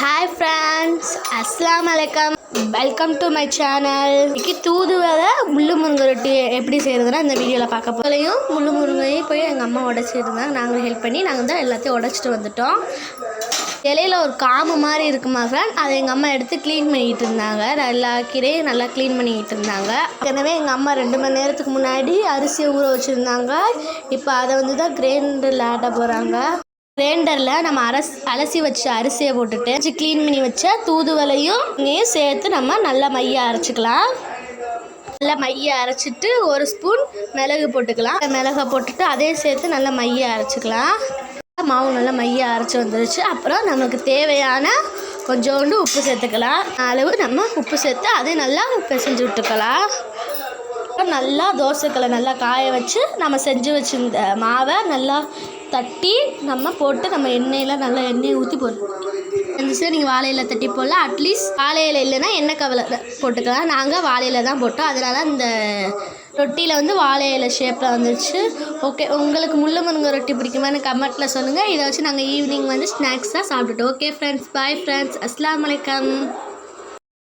Hi friends அஸ்லாம் வலைக்கம் welcome to my channel இன்னைக்கு தூதுவரை முள்ளு முருங்கை ரொட்டி எப்படி செய்கிறதுனா இந்த வீடியோவில் பார்க்க போகலையும் முள்ளு முருங்கையும் போய் எங்கள் அம்மா உடச்சிருந்தாங்க நாங்கள் ஹெல்ப் பண்ணி நாங்கள் தான் எல்லாத்தையும் உடச்சிட்டு வந்துட்டோம். இலையில் ஒரு காம்பு மாதிரி இருக்குமா ஃப்ரெண்ட் அதை எங்கள் அம்மா எடுத்து க்ளீன் பண்ணிக்கிட்டு இருந்தாங்க. நல்லா கீரையும் நல்லா க்ளீன் பண்ணிக்கிட்டு இருந்தாங்க. எனவே எங்கள் அம்மா ரெண்டு மணி நேரத்துக்கு முன்னாடி அரிசியை ஊற வச்சுருந்தாங்க. இப்போ அதை வந்து தான் கிரைண்டரில் ஆட்ட போகிறாங்க கிரைண்டரில் நம்ம அரஸ் அலசி வச்ச அரிசியை போட்டுட்டு வச்சு க்ளீன் பண்ணி வச்ச தூதுவலையும் இங்கேயும் சேர்த்து நம்ம நல்லா மைய அரைச்சிக்கலாம். நல்லா மைய அரைச்சிட்டு ஒரு ஸ்பூன் மிளகு போட்டுக்கலாம். மிளகை போட்டுட்டு அதையும் சேர்த்து நல்லா மைய அரைச்சிக்கலாம். மாவு நல்லா மைய அரைச்சி வந்துருச்சு. அப்புறம் நமக்கு தேவையான கொஞ்சோண்டு உப்பு சேர்த்துக்கலாம். அளவு நம்ம உப்பு சேர்த்து அதையும் நல்லா பிசைஞ்சு விட்டுக்கலாம். அப்புறம் நல்லா தோசைக்களை நல்லா காய வச்சு நம்ம செஞ்சு வச்சிருந்த மாவை நல்லா தட்டி நம்ம போட்டு நம்ம எண்ணெயில் நல்லா எண்ணெயை ஊற்றி போட்டு இருந்துச்சு நீங்கள் வாழையில் தட்டி போடலாம். அட்லீஸ்ட் வாழையில் இல்லைன்னா எண்ணெய் கவலை போட்டுக்கலாம். நாங்கள் வாழையில் தான் போட்டோம். அதனால இந்த ரொட்டியில் வந்து வாழை இலை ஷேப்பில் வந்துருச்சு. ஓகே உங்களுக்கு முள்ளு முருங்கை ரொட்டி பிடிக்குமான்னு கமெண்ட்டில் சொல்லுங்கள் இதை வச்சு நாங்கள் ஈவினிங் வந்து ஸ்நாக்ஸாக சாப்பிட்டுட்டோம். ஓகே ஃப்ரெண்ட்ஸ் பாய் ஃப்ரெண்ட்ஸ் அஸ்லாம் வலைக்கம்.